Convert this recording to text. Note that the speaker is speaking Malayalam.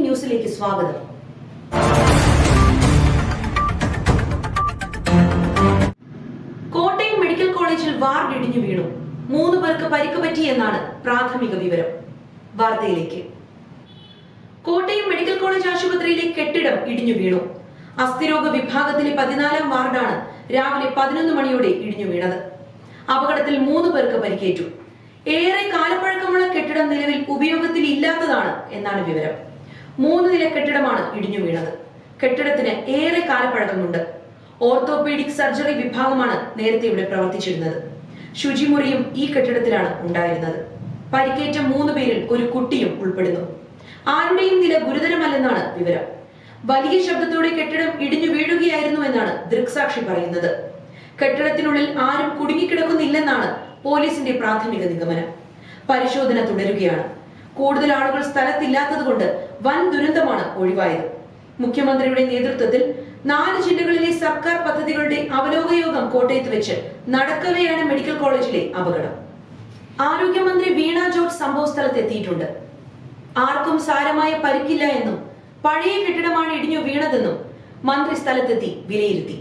ന്യൂസിലേക്ക് സ്വാഗതം. കോട്ടയം മെഡിക്കൽ കോളേജിൽ വാർഡ് ഇടിഞ്ഞു വീണു. മൂന്ന് പേർക്ക് പരിക്ക് പറ്റിയെന്നാണ് പ്രാഥമിക വിവരം. വാർത്തയിലേക്ക്. കോട്ടയം മെഡിക്കൽ കോളേജ് ആശുപത്രിയിലെ കെട്ടിടം ഇടിഞ്ഞു വീണു. അസ്ഥിരോഗ വിഭാഗത്തിലെ പതിനാലാം വാർഡാണ് രാവിലെ പതിനൊന്ന് മണിയോടെ ഇടിഞ്ഞു വീണത്. അപകടത്തിൽ മൂന്ന് പേർക്ക് പരിക്കേറ്റു. ഏറെ ഉപയോഗത്തിൽ ഇല്ലാത്തതാണ് എന്നാണ് വിവരം. മൂന്ന് നില കെട്ടിടമാണ് ഇടിഞ്ഞു വീണത്. കെട്ടിടത്തിന് ഏറെ കാലപ്പഴക്കമുണ്ട്. ഓർത്തോപീഡിക് സർജറി വിഭാഗമാണ് നേരത്തെ ഇവിടെ പ്രവർത്തിച്ചിരുന്നത്. ശുചിമുറിയും ഈ കെട്ടിടത്തിലാണ് ഉണ്ടായിരുന്നത്. പരിക്കേറ്റ മൂന്ന് പേരിൽ ഒരു കുട്ടിയും ഉൾപ്പെടുന്നു. ആരുടെയും നില ഗുരുതരമല്ലെന്നാണ് വിവരം. വലിയ ശബ്ദത്തോടെ കെട്ടിടം ഇടിഞ്ഞു വീഴുകയായിരുന്നു എന്നാണ് ദൃക്സാക്ഷി പറയുന്നത്. കെട്ടിടത്തിനുള്ളിൽ ആരും കുടുങ്ങിക്കിടക്കുന്നില്ലെന്നാണ് പോലീസിന്റെ പ്രാഥമിക നിഗമനം. പരിശോധന തുടരുകയാണ്. കൂടുതൽ ആളുകൾ സ്ഥലത്തില്ലാത്തതുകൊണ്ട് വൻ ദുരന്തമാണ് ഒഴിവായത്. മുഖ്യമന്ത്രിയുടെ നേതൃത്വത്തിൽ നാല് ജില്ലകളിലെ സർക്കാർ പദ്ധതികളുടെ അവലോക യോഗം കോട്ടയത്ത് വെച്ച് നടക്കവെയാണ് മെഡിക്കൽ കോളേജിലെ അപകടം. ആരോഗ്യമന്ത്രി വീണ ജോർജ് സംഭവ സ്ഥലത്തെത്തിയിട്ടുണ്ട്. ആർക്കും സാരമായ പരിക്കില്ല എന്നും പഴയ കെട്ടിടമാണ് ഇടിഞ്ഞു വീണതെന്നും മന്ത്രി സ്ഥലത്തെത്തി വിലയിരുത്തി.